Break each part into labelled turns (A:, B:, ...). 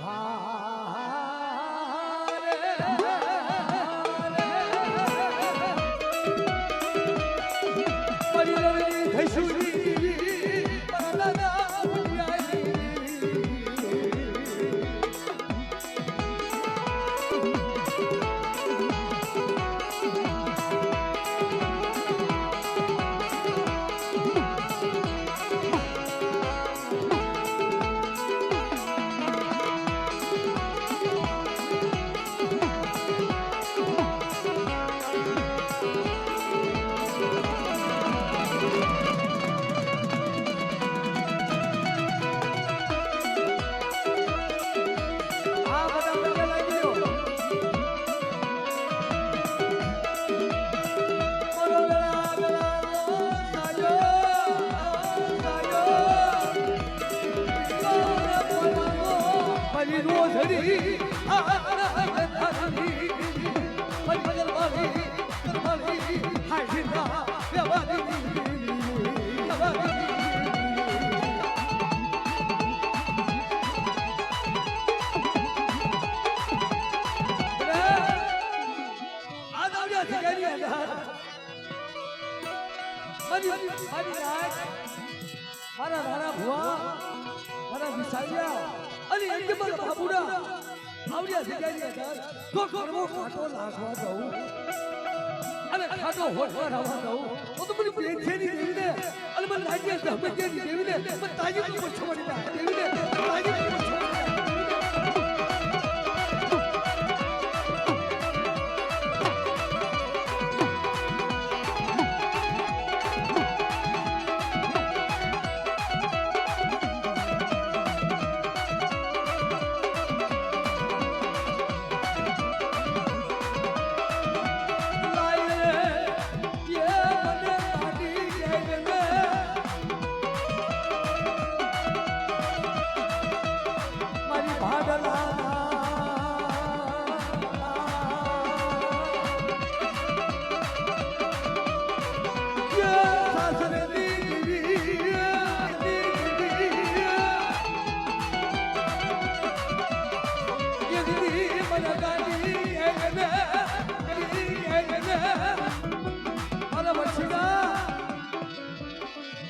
A: Ah. મારા રાણા ભુવા મારા વિસાયા અને એકમલ બાબુડા આવડિયા જગ્યાની અંદર તો કરવો ખાટો લાગવા દઉં અને ખાટો હોટવા રવા દઉં તો તો મને પેન્શનની દેવીને અને મને દેવીને મને તાજી પર છોડી દે પર દે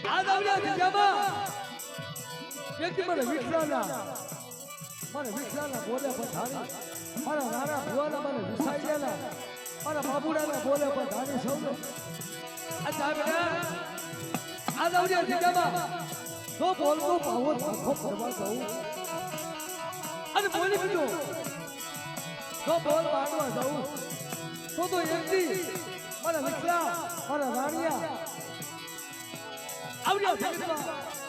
A: આ દાવડિયા જગ્યામાં વ્યક્તિ મને વિખરાના મને વિખરાના બોલે પધારી મારા નાના ભુવાના મને વિસાઈ ગયેલા મારા બાબુડાના બોલે પધારી સૌને આ દાવડિયા આ દાવડિયા જગ્યામાં તો બોલતો પાવો આખો ફરવા જવું અને બોલી બીજો તો બોલ માંડવા જવું તો તો એકથી મારા વિકલા, મારા રાણિયા أولياء